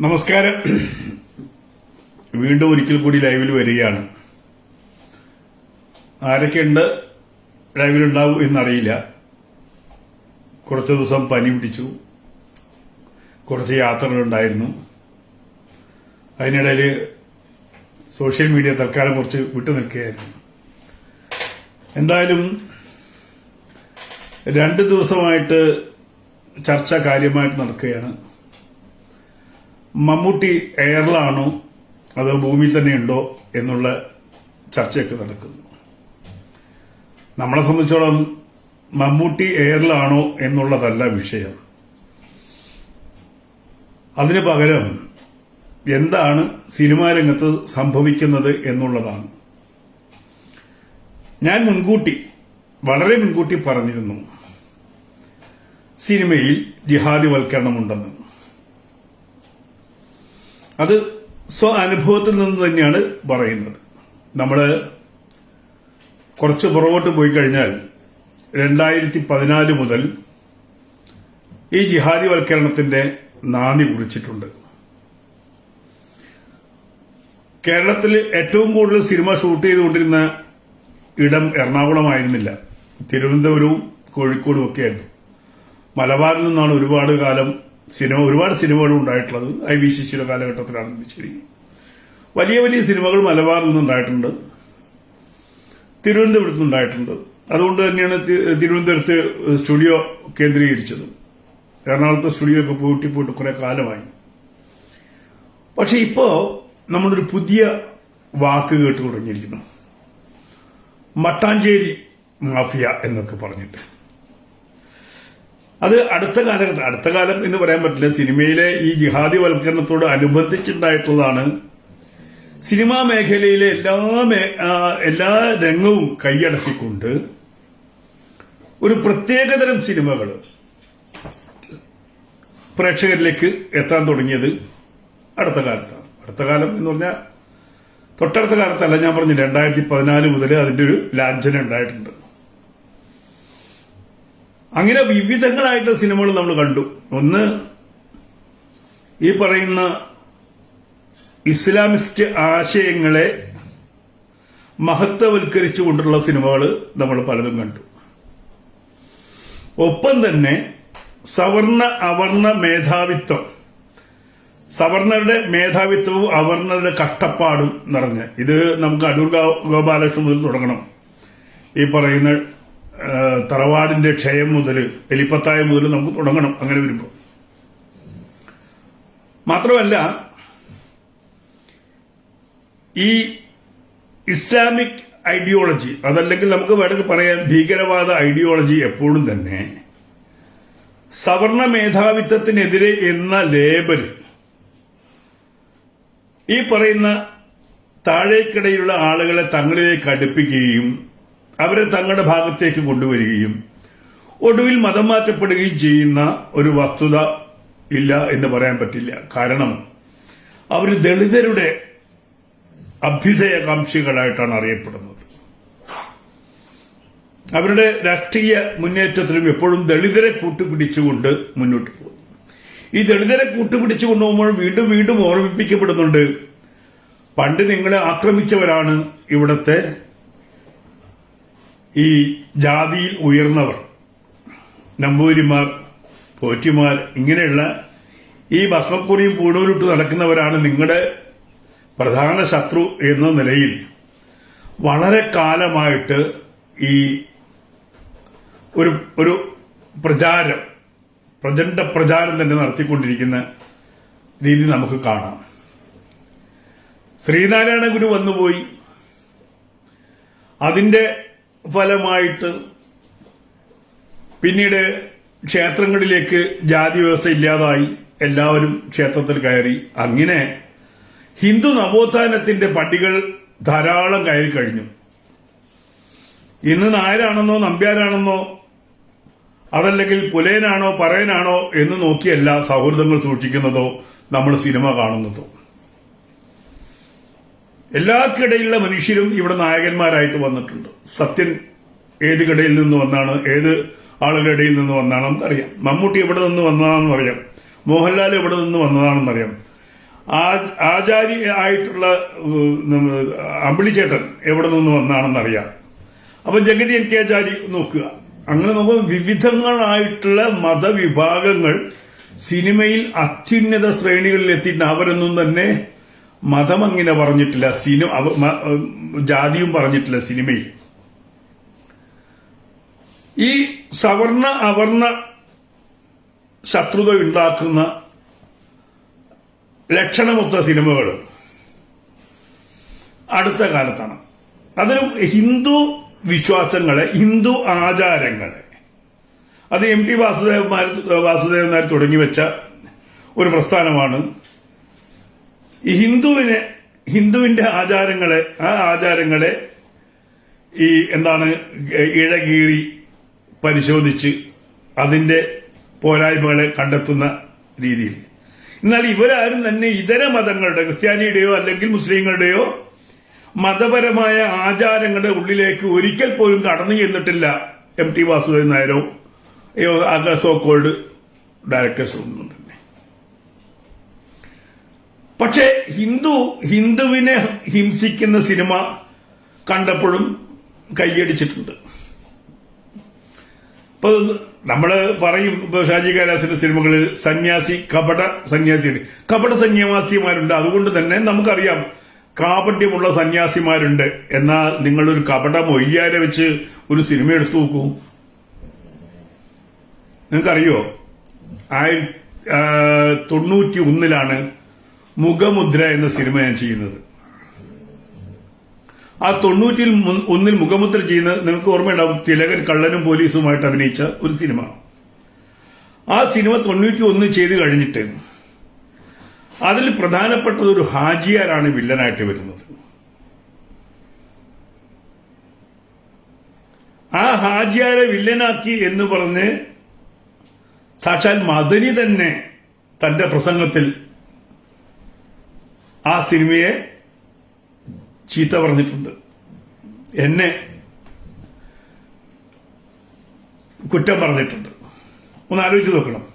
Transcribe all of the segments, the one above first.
നമസ്കാരം. വീണ്ടും ഒരിക്കൽ കൂടി ലൈവിൽ വരികയാണ്. ആരൊക്കെയുണ്ട് ലൈവിലുണ്ടാവും എന്നറിയില്ല. കുറച്ച് ദിവസം പനി പിടിച്ചു. കുറച്ച് യാത്രകളുണ്ടായിരുന്നു. അതിനിടയിൽ സോഷ്യൽ മീഡിയ തൽക്കാലം കുറച്ച് വിട്ടു നിൽക്കുകയായിരുന്നു. എന്തായാലും രണ്ട് ദിവസമായിട്ട് ചർച്ച കാര്യമായിട്ട് നടക്കുകയാണ്. മമ്മൂട്ടി എയറിലാണോ അതോ ഭൂമിയിൽ തന്നെയുണ്ടോ എന്നുള്ള ചർച്ചയൊക്കെ നടക്കുന്നു. നമ്മളെ സംബന്ധിച്ചോളം മമ്മൂട്ടി എയറിലാണോ എന്നുള്ളതല്ല വിഷയം. അതിന് പകരം എന്താണ് സിനിമാ രംഗത്ത് സംഭവിക്കുന്നത് എന്നുള്ളതാണ്. ഞാൻ മുൻകൂട്ടി വളരെ മുൻകൂട്ടി പറഞ്ഞിരുന്നു സിനിമയിൽ ജിഹാദിവൽക്കരണമുണ്ടെന്ന്. അത് സ്വ അനുഭവത്തിൽ നിന്ന് തന്നെയാണ് പറയുന്നത്. നമ്മൾ കുറച്ച് പുറകോട്ട് പോയി കഴിഞ്ഞാൽ രണ്ടായിരത്തി പതിനാല് മുതൽ ഈ ജിഹാദി ജിഹാദിവൽക്കരണത്തിന്റെ നാന്ദി കുറിച്ചിട്ടുണ്ട്. കേരളത്തിൽ ഏറ്റവും കൂടുതൽ സിനിമ ഷൂട്ട് ചെയ്തുകൊണ്ടിരുന്ന ഇടം എറണാകുളമായിരുന്നില്ല. തിരുവനന്തപുരവും കോഴിക്കോടും ഒക്കെയായിരുന്നു. മലബാറിൽ നിന്നാണ് ഒരുപാട് കാലം സിനിമ ഒരുപാട് സിനിമകൾ ഉണ്ടായിട്ടുള്ളത് ഐ വി ശിശിയുടെ കാലഘട്ടത്തിലാണ് ശരി വലിയ വലിയ സിനിമകൾ മലബാറിൽ നിന്നുണ്ടായിട്ടുണ്ട്. തിരുവനന്തപുരത്ത് നിന്നുണ്ടായിട്ടുണ്ട്. അതുകൊണ്ട് തന്നെയാണ് തിരുവനന്തപുരത്ത് സ്റ്റുഡിയോ കേന്ദ്രീകരിച്ചത്. എറണാകുളത്തെ സ്റ്റുഡിയോ ഒക്കെ പൂട്ടി പോയിട്ട് കുറെ കാലമായി. പക്ഷെ ഇപ്പോ നമ്മളൊരു പുതിയ വാക്ക് കേട്ട് തുടങ്ങിയിരിക്കുന്നു. മട്ടാഞ്ചേരി മാഫിയ എന്നൊക്കെ പറഞ്ഞിട്ട്. അത് അടുത്ത കാലഘട്ടം അടുത്ത കാലം എന്ന് പറയാൻ പറ്റില്ല. സിനിമയിലെ ഈ ജിഹാദി വൽക്കരണത്തോട് അനുബന്ധിച്ചുണ്ടായിട്ടുള്ളതാണ്. സിനിമാ മേഖലയിലെ എല്ലാ എല്ലാ രംഗവും കൈയടക്കിക്കൊണ്ട് ഒരു പ്രത്യേകതരം സിനിമകൾ പ്രേക്ഷകരിലേക്ക് എത്താൻ തുടങ്ങിയത് അടുത്ത കാലത്താണ്. അടുത്ത കാലം എന്ന് പറഞ്ഞാൽ തൊട്ടടുത്ത കാലത്തല്ല ഞാൻ പറഞ്ഞു രണ്ടായിരത്തി പതിനാല് മുതൽ അതിന്റെ ഒരു ലാഞ്ചന ഉണ്ടായിട്ടുണ്ട്. അങ്ങനെ വിവിധങ്ങളായിട്ടുള്ള സിനിമകൾ നമ്മൾ കണ്ടു. ഒന്ന് ഈ പറയുന്ന ഇസ്ലാമിസ്റ്റ് ആശയങ്ങളെ മഹത്വവൽക്കരിച്ചുകൊണ്ടുള്ള സിനിമകൾ നമ്മൾ പലതും കണ്ടു. ഒപ്പം തന്നെ സവർണ അവർണ മേധാവിത്വം. സവർണരുടെ മേധാവിത്വവും അവർണരുടെ കഷ്ടപ്പാടും നിറഞ്ഞ്. ഇത് നമുക്ക് അടൂർ ഗോപാലകൃഷ്ണൻ മുതൽ തുടങ്ങണം. ഈ പറയുന്ന തറവാടിന്റെ ക്ഷയം മുതൽ എലിപ്പത്തായ മുതൽ നമുക്ക് തുടങ്ങണം അങ്ങനെ വരുമ്പോൾ മാത്രമല്ല ഈ ഇസ്ലാമിക് ഐഡിയോളജി അതല്ലെങ്കിൽ നമുക്ക് വേണമെങ്കിൽ പറയാം ഭീകരവാദ ഐഡിയോളജി എപ്പോഴും തന്നെ സവർണ മേധാവിത്വത്തിനെതിരെ എന്ന ലേബൽ ഈ പറയുന്ന താഴേക്കിടയിലുള്ള ആളുകളെ തങ്ങളിലേക്ക് അടുപ്പിക്കുകയും അവരെ തങ്ങളുടെ ഭാഗത്തേക്ക് കൊണ്ടുവരികയും ഒടുവിൽ മതം മാറ്റപ്പെടുകയും ചെയ്യുന്ന ഒരു വസ്തുത ഇല്ല എന്ന് പറയാൻ പറ്റില്ല. കാരണം അവർ ദളിതരുടെ അഭ്യുദയകാംക്ഷികളായിട്ടാണ് അറിയപ്പെടുന്നത്. അവരുടെ രാഷ്ട്രീയ മുന്നേറ്റത്തിലും എപ്പോഴും ദളിതരെ കൂട്ടുപിടിച്ചുകൊണ്ട് മുന്നോട്ട് പോകും. ഈ ദളിതരെ കൂട്ടുപിടിച്ചു കൊണ്ടുപോകുമ്പോൾ വീണ്ടും വീണ്ടും ഓർമ്മിപ്പിക്കപ്പെടുന്നുണ്ട് പണ്ട് നിങ്ങളെ ആക്രമിച്ചവരാണ് ഇവിടത്തെ ഈ ജാതിയിൽ ഉയർന്നവർ നമ്പൂരിമാർ പോറ്റിമാർ ഇങ്ങനെയുള്ള ഈ ഭസ്മക്കുറിയും പൂണൂരിട്ട് നടക്കുന്നവരാണ് നിങ്ങളുടെ പ്രധാന ശത്രു എന്ന നിലയിൽ. വളരെ കാലമായിട്ട് ഈ ഒരു ഒരു പ്രചാരം പ്രചണ്ഡ പ്രചാരം തന്നെ നടത്തിക്കൊണ്ടിരിക്കുന്ന രീതി നമുക്ക് കാണാം. ശ്രീനാരായണ ഗുരു വന്നുപോയി. അതിന്റെ ഫലമായിട്ട് പിന്നീട് ക്ഷേത്രങ്ങളിലേക്ക് ജാതി വ്യവസ്ഥ ഇല്ലാതായി എല്ലാവരും ക്ഷേത്രത്തിൽ കയറി. അങ്ങനെ ഹിന്ദു നവോത്ഥാനത്തിന്റെ പടികൾ ധാരാളം കയറി കഴിഞ്ഞു ഇന്ന് നായരാണെന്നോ നമ്പ്യാരാണെന്നോ അതല്ലെങ്കിൽ പുലയനാണോ പറയനാണോ എന്ന് നോക്കിയല്ല സൗഹൃദങ്ങൾ സൂക്ഷിക്കുന്നതോ നമ്മൾ സിനിമ കാണുന്നതോ. എല്ലാക്കിടയിലുള്ള മനുഷ്യരും ഇവിടെ നായകന്മാരായിട്ട് വന്നിട്ടുണ്ട്. സത്യൻ ഏത് കടയിൽ നിന്ന് വന്നാണ് ഏത് ആളുകളുടെ ഇടയിൽ നിന്ന് വന്നാണ് നമുക്കറിയാം. മമ്മൂട്ടി എവിടെ നിന്ന് വന്നതാണെന്ന് അറിയാം. മോഹൻലാൽ എവിടെ നിന്ന് വന്നതാണെന്ന് അറിയാം. ആചാരി ആയിട്ടുള്ള അമ്പിളി ചേട്ടൻ അമ്പിളിച്ചേട്ടൻ എവിടെ നിന്ന് വന്നാണെന്ന് അറിയാം. അപ്പൊ ജഗതി എൻ കെ ആചാരി നോക്കുക. അങ്ങനെ നോക്കുമ്പോൾ വിവിധങ്ങളായിട്ടുള്ള മതവിഭാഗങ്ങൾ സിനിമയിൽ അത്യുന്നത ശ്രേണികളിൽ എത്തിയിട്ടുണ്ട് അവരൊന്നും തന്നെ മതം അങ്ങനെ പറഞ്ഞിട്ടില്ല സിനിമ ജാതിയും പറഞ്ഞിട്ടില്ല സിനിമയിൽ. ഈ സവർണ അവർണ ശത്രുത ഉണ്ടാക്കുന്ന ലക്ഷണമൊത്ത സിനിമകൾ അടുത്ത കാലത്താണ്. അതിലും ഹിന്ദു വിശ്വാസങ്ങളെ ഹിന്ദു ആചാരങ്ങളെ. അത് എം ടി വാസുദേവന്മാർ വാസുദേവൻ നായർ തുടങ്ങി വെച്ച ഒരു പ്രസ്ഥാനമാണ് ഈ ഹിന്ദുവിനെ ഹിന്ദുവിന്റെ ആചാരങ്ങളെ ആ ആചാരങ്ങളെ ഈ എന്താണ് ഇഴകീറി പരിശോധിച്ച് അതിന്റെ പോരായ്മകളെ കണ്ടെത്തുന്ന രീതിയിൽ. എന്നാൽ ഇവരാരും തന്നെ ഇതര മതങ്ങളുടെ ക്രിസ്ത്യാനിയുടെയോ അല്ലെങ്കിൽ മുസ്ലിങ്ങളുടെയോ മതപരമായ ആചാരങ്ങളുടെ ഉള്ളിലേക്ക് ഒരിക്കൽ പോലും കടന്നു ചെന്നിട്ടില്ല എം ടി വാസുദേവൻ നായരോ സോ കോൾഡ് ഡയറക്ടേഴ്സ് ഒന്നും തന്നെ പക്ഷേ ഹിന്ദു ഹിന്ദുവിനെ ഹിംസിക്കുന്ന സിനിമ കണ്ടപ്പോഴും കൈയടിച്ചിട്ടുണ്ട് ഇപ്പൊ നമ്മൾ പറയും ഇപ്പൊ ഷാജി കൈലാസിന്റെ സിനിമകളിൽ സന്യാസി കപട സന്യാസി കപട സന്യാസിമാരുണ്ട്. അതുകൊണ്ട് തന്നെ നമുക്കറിയാം കാപട്യമുള്ള സന്യാസിമാരുണ്ട്. എന്നാൽ നിങ്ങളൊരു കപട മൊയ്യാരെ വെച്ച് ഒരു സിനിമ എടുത്തു നോക്കൂ. നിങ്ങൾക്കറിയോ? ആയിരത്തി തൊണ്ണൂറ്റി ഒന്നിലാണ് മുഖമുദ്ര എന്ന സിനിമ ഞാൻ ചെയ്യുന്നത്. ആ തൊണ്ണൂറ്റിൽ ഒന്നിൽ മുഖമുദ്ര ചെയ്യുന്നത് നിങ്ങൾക്ക് ഓർമ്മയുണ്ടാവും. തിലകൻ കള്ളനും പോലീസുമായിട്ട് അഭിനയിച്ച ഒരു സിനിമ. ആ സിനിമ തൊണ്ണൂറ്റി ഒന്ന് ചെയ്ത് കഴിഞ്ഞിട്ട് അതിൽ പ്രധാനപ്പെട്ടത് ഒരു ഹാജിയാരാണ് വില്ലനായിട്ട് വരുന്നത്. ആ ഹാജിയാരെ വില്ലനാക്കി എന്ന് പറഞ്ഞ് സാക്ഷാൽ മദനി തന്നെ തന്റെ പ്രസംഗത്തിൽ ആ സിനിമയെ ചീത്ത പറഞ്ഞിട്ടുണ്ട്. എന്നെ കുറ്റം പറഞ്ഞിട്ടുണ്ട്. ഒന്ന് ആലോചിച്ച് നോക്കണം.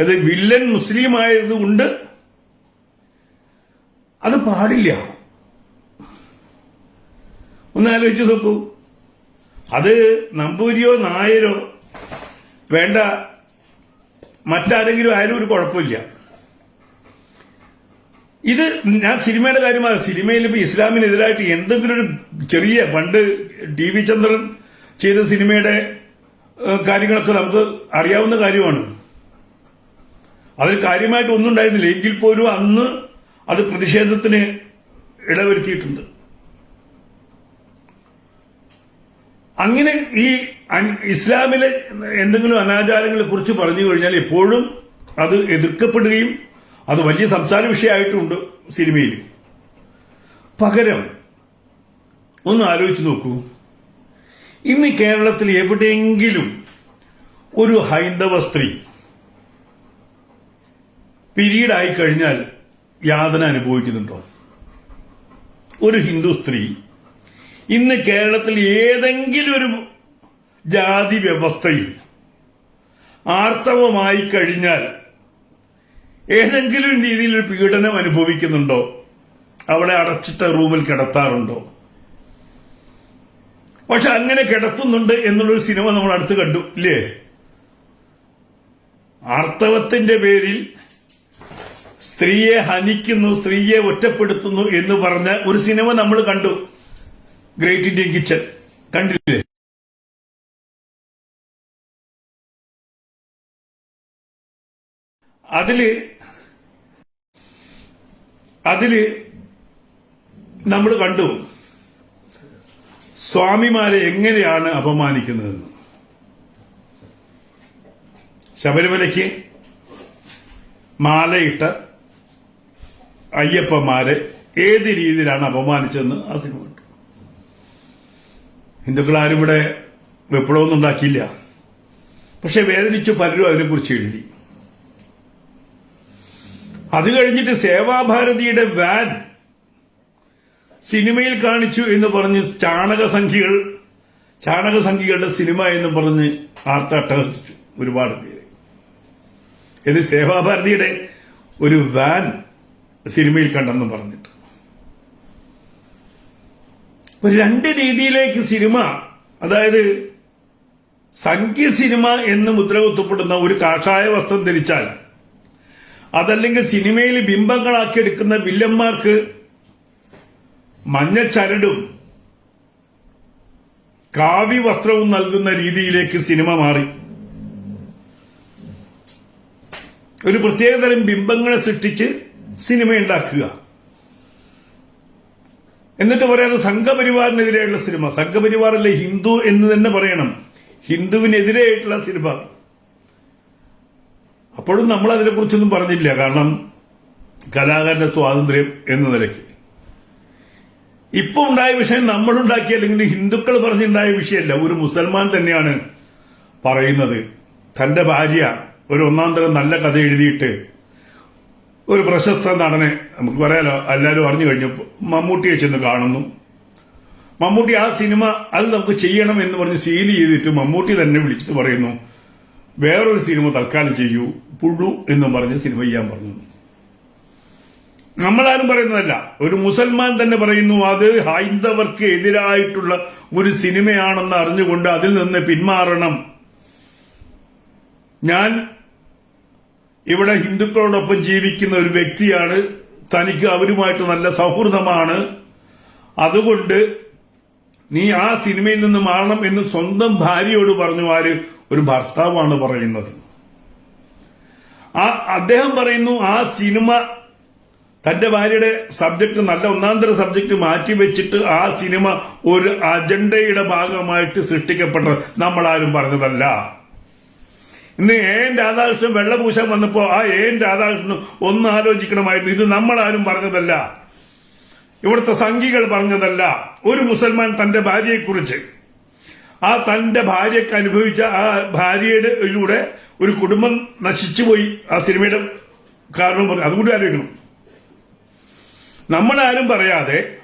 അത് വില്ലൻ മുസ്ലിം ആയതുകൊണ്ട് അത് പാടില്ല. ഒന്ന് ആലോചിച്ച് നോക്കൂ. അത് നമ്പൂരിയോ നായരോ വേണ്ട മറ്റാരെങ്കിലും ആയാലും ഒരു കുഴപ്പമില്ല. ഇത് ഞാൻ സിനിമയുടെ കാര്യമാണ് സിനിമയിൽ ഇപ്പൊ ഇസ്ലാമിനെതിരായിട്ട് എന്തെങ്കിലും ഒരു ചെറിയ പണ്ട് ടി വി ചന്ദ്രൻ ചെയ്ത സിനിമയുടെ കാര്യങ്ങളൊക്കെ നമുക്ക് അറിയാവുന്ന കാര്യമാണ്. അതിൽ കാര്യമായിട്ട് ഒന്നും ഉണ്ടായിരുന്നില്ല. എങ്കിൽ പോലും അന്ന് അത് പ്രതിഷേധത്തിന് ഇടവരുത്തിയിട്ടുണ്ട്. അങ്ങനെ ഈ ഇസ്ലാമിലെ എന്തെങ്കിലും അനാചാരങ്ങളെ കുറിച്ച് പറഞ്ഞു കഴിഞ്ഞാൽ എപ്പോഴും അത് എതിർക്കപ്പെടുകയും അത് വലിയ സംസാര വിഷയമായിട്ടുണ്ട് സിനിമയിൽ. പകരം ഒന്ന് ആലോചിച്ച് നോക്കൂ. ഇന്ന് കേരളത്തിൽ എവിടെയെങ്കിലും ഒരു ഹൈന്ദവ സ്ത്രീ പിരീഡായി കഴിഞ്ഞാൽ യാതന അനുഭവിക്കുന്നുണ്ടോ? ഒരു ഹിന്ദു സ്ത്രീ ഇന്ന് കേരളത്തിൽ ഏതെങ്കിലും ഒരു ജാതി വ്യവസ്ഥയിൽ ആർത്തവമായി കഴിഞ്ഞാൽ ഏതെങ്കിലും രീതിയിൽ ഒരു പീഡനം അനുഭവിക്കുന്നുണ്ടോ? അവിടെ അടച്ചിട്ട റൂമിൽ കിടത്താറുണ്ടോ? പക്ഷെ അങ്ങനെ കിടത്തുന്നുണ്ട് എന്നുള്ളൊരു സിനിമ നമ്മൾ അടുത്ത് കണ്ടു ഇല്ലേ? ആർത്തവത്തിന്റെ പേരിൽ സ്ത്രീയെ ഹനിക്കുന്നു സ്ത്രീയെ ഒറ്റപ്പെടുത്തുന്നു എന്ന് പറഞ്ഞ ഒരു സിനിമ നമ്മൾ കണ്ടു. ഗ്രേറ്റ് ഇന്ത്യൻ കിച്ചൺ കണ്ടില്ലേ? അതിൽ അതിൽ നമ്മൾ കണ്ടു. സ്വാമിമാരെ എങ്ങനെയാണ് അപമാനിക്കുന്നതെന്ന്. ശബരിമലയ്ക്ക് മാലയിട്ട അയ്യപ്പന്മാരെ ഏത് രീതിയിലാണ് അപമാനിച്ചതെന്ന് ആ സിനിമ കണ്ടു. ഹിന്ദുക്കളാരും ഇവിടെ വിപ്ലവമൊന്നും ഉണ്ടാക്കിയില്ല. പക്ഷെ വേദനിച്ചു പലരും അതിനെക്കുറിച്ച് എഴുതി. അത് കഴിഞ്ഞിട്ട് സേവാഭാരതിയുടെ വാൻ സിനിമയിൽ കാണിച്ചു എന്ന് പറഞ്ഞ് ചാണകസംഖ്യകൾ ചാണകസംഖ്യകളുടെ സിനിമ എന്ന് പറഞ്ഞ് ആർത്തട്ടഹസിച്ചു ഒരുപാട് പേര്. ഇത് സേവാഭാരതിയുടെ ഒരു വാൻ സിനിമയിൽ കണ്ടെന്ന് പറഞ്ഞിട്ട്. രണ്ട് രീതിയിലേക്ക് സിനിമ അതായത് സംഖ്യ സിനിമ എന്ന് മുദ്രകുത്തപ്പെടുന്ന ഒരു കാഷായ വസ്ത്രം ധരിച്ചാൽ അതല്ലെങ്കിൽ സിനിമയിൽ ബിംബങ്ങളാക്കി എടുക്കുന്ന വില്ലന്മാർക്ക് മഞ്ഞച്ചരടും കാവി വസ്ത്രവും നൽകുന്ന രീതിയിലേക്ക് സിനിമ മാറി. ഒരു പ്രത്യേകതരം ബിംബങ്ങളെ സൃഷ്ടിച്ച് സിനിമ ഉണ്ടാക്കുക. എന്നിട്ട് പറയാതെ സംഘപരിവാറിനെതിരെയുള്ള സിനിമ. സംഘപരിവാറല്ലേ ഹിന്ദു എന്ന് തന്നെ പറയണം. ഹിന്ദുവിനെതിരെയായിട്ടുള്ള സിനിമ. അപ്പോഴും നമ്മൾ അതിനെക്കുറിച്ചൊന്നും പറഞ്ഞില്ല. കാരണം കലാകാരന്റെ സ്വാതന്ത്ര്യം എന്ന നിലയ്ക്ക്. ഇപ്പൊ ഉണ്ടായ വിഷയം നമ്മളുണ്ടാക്കിയ അല്ലെങ്കിൽ ഹിന്ദുക്കൾ പറഞ്ഞുണ്ടായ വിഷയമല്ല. ഒരു മുസൽമാൻ തന്നെയാണ് പറയുന്നത്. തന്റെ ഭാര്യ ഒരു ഒന്നാം തരം നല്ല കഥ എഴുതിയിട്ട് ഒരു പ്രശസ്ത നടനെ നമുക്ക് പറയാലോ എല്ലാവരും അറിഞ്ഞു കഴിഞ്ഞു മമ്മൂട്ടിയെ ചെന്ന് കാണുന്നു. മമ്മൂട്ടി ആ സിനിമ അത് നമുക്ക് ചെയ്യണം എന്ന് പറഞ്ഞ് സീൽ ചെയ്തിട്ട് മമ്മൂട്ടി തന്നെ വിളിച്ചിട്ട് പറയുന്നു വേറൊരു സിനിമ തൽക്കാലം ചെയ്യൂ പുഴു എന്നും പറഞ്ഞ് സിനിമ ചെയ്യാൻ പറഞ്ഞു. നമ്മളാരും പറയുന്നതല്ല. ഒരു മുസൽമാൻ തന്നെ പറയുന്നു അത് ഹൈന്ദവർക്ക് എതിരായിട്ടുള്ള ഒരു സിനിമയാണെന്ന് അറിഞ്ഞുകൊണ്ട് അതിൽ നിന്ന് പിന്മാറണം. ഞാൻ ഇവിടെ ഹിന്ദുക്കളോടൊപ്പം ജീവിക്കുന്ന ഒരു വ്യക്തിയാണ്. തനിക്ക് അവരുമായിട്ട് നല്ല സൗഹൃദമാണ്. അതുകൊണ്ട് നീ ആ സിനിമയിൽ നിന്ന് മാറണം എന്ന് സ്വന്തം ഭാര്യയോട് പറഞ്ഞു. ആര്? ഒരു ഭർത്താവാണ് പറയുന്നത്. ആ അദ്ദേഹം പറയുന്നു ആ സിനിമ തന്റെ ഭാര്യയുടെ സബ്ജക്ട് നല്ല ഒന്നാന്തര സബ്ജക്ട് മാറ്റിവെച്ചിട്ട് ആ സിനിമ ഒരു അജണ്ടയുടെ ഭാഗമായിട്ട് സൃഷ്ടിക്കപ്പെട്ടത് നമ്മളാരും പറഞ്ഞതല്ല. ഇന്ന് എ എൻ രാധാകൃഷ്ണൻ വെള്ളപൂശാൻ വന്നപ്പോ ആ എ എൻ രാധാകൃഷ്ണൻ ഒന്ന് ആലോചിക്കണമായിരുന്നു. ഇത് നമ്മളാരും പറഞ്ഞതല്ല. ഇവിടുത്തെ സംഘികൾ പറഞ്ഞതല്ല. ഒരു മുസൽമാൻ തന്റെ ഭാര്യയെക്കുറിച്ച് ആ തന്റെ ഭാര്യക്ക് അനുഭവിച്ച ആ ഭാര്യയുടെ ഒരു കുടുംബം നശിച്ചുപോയി ആ സിനിമയുടെ കാരണം പറഞ്ഞു. അതുകൂടി ആലോചിക്കണം. നമ്മളാരും പറയാതെ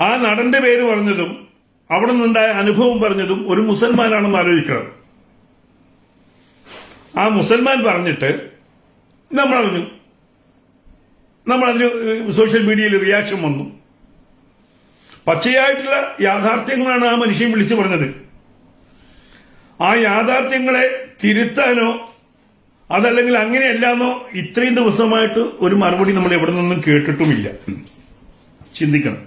ആ നടന്റെ പേര് പറഞ്ഞതും അവിടെ നിന്നുണ്ടായ അനുഭവം പറഞ്ഞതും ഒരു മുസൽമാനാണെന്ന് ആലോചിക്കണം. ആ മുസൽമാൻ പറഞ്ഞിട്ട് നമ്മളതിന് നമ്മളതിന് സോഷ്യൽ മീഡിയയിൽ റിയാക്ഷൻ വന്നു. പച്ചയായിട്ടുള്ള യാഥാർത്ഥ്യങ്ങളാണ് ആ മനുഷ്യൻ വിളിച്ചു പറഞ്ഞത്. ആ യാഥാർത്ഥ്യങ്ങളെ തിരുത്താനോ അതല്ലെങ്കിൽ അങ്ങനെയല്ലാന്നോ ഇത്രയും ദിവസമായിട്ട് ഒരു മറുപടി നമ്മൾ എവിടെ നിന്നും കേട്ടിട്ടുമില്ല. ചിന്തിക്കണം.